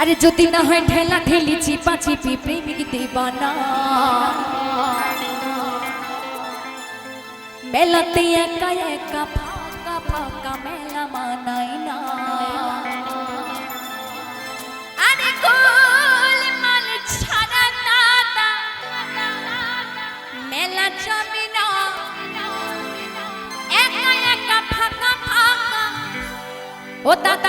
আরে যদি না হয় ঠেলা ঠেলি চিপা চিপি প্রেমিক দিবানা। মেলাতে একা একা ফাঁকা ফাঁকা মেলা মানাই না। আরে গোল মাল ছাড়া দাদা মেলা জমি না একা একা ফাঁকা ফাঁকা। ও দাদা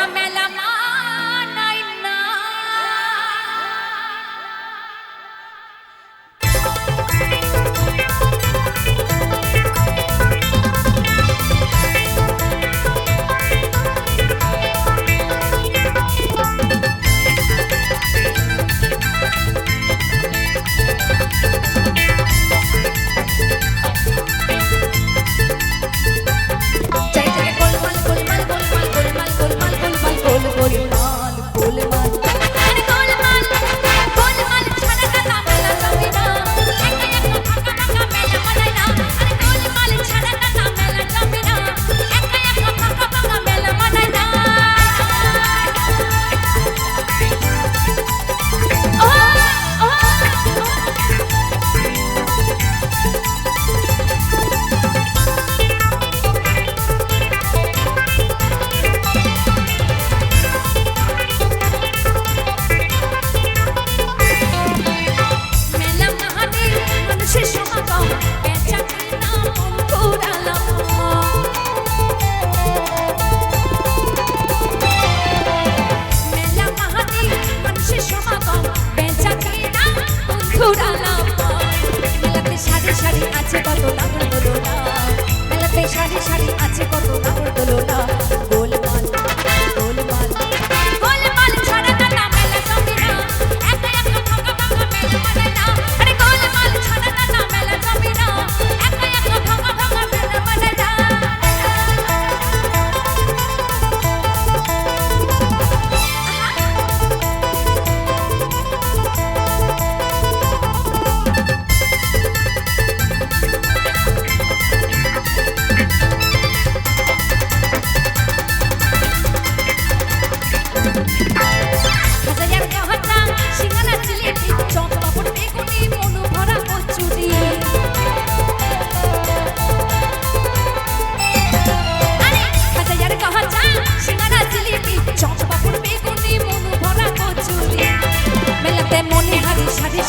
不想上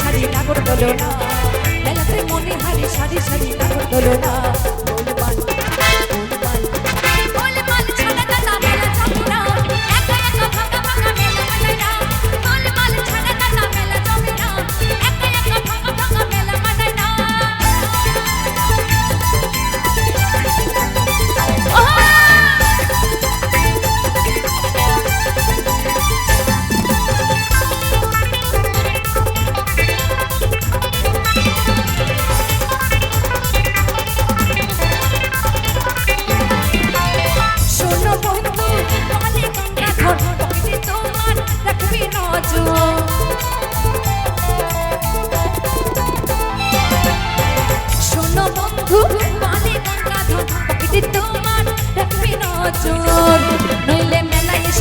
সাজিয়ে নাগর না।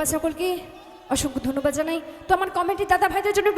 ধন্যবাদ সকলকে। অসংখ্য ধন্যবাদ জানাই। তো আমার কমেন্টে দাদা ভাইদের জন্য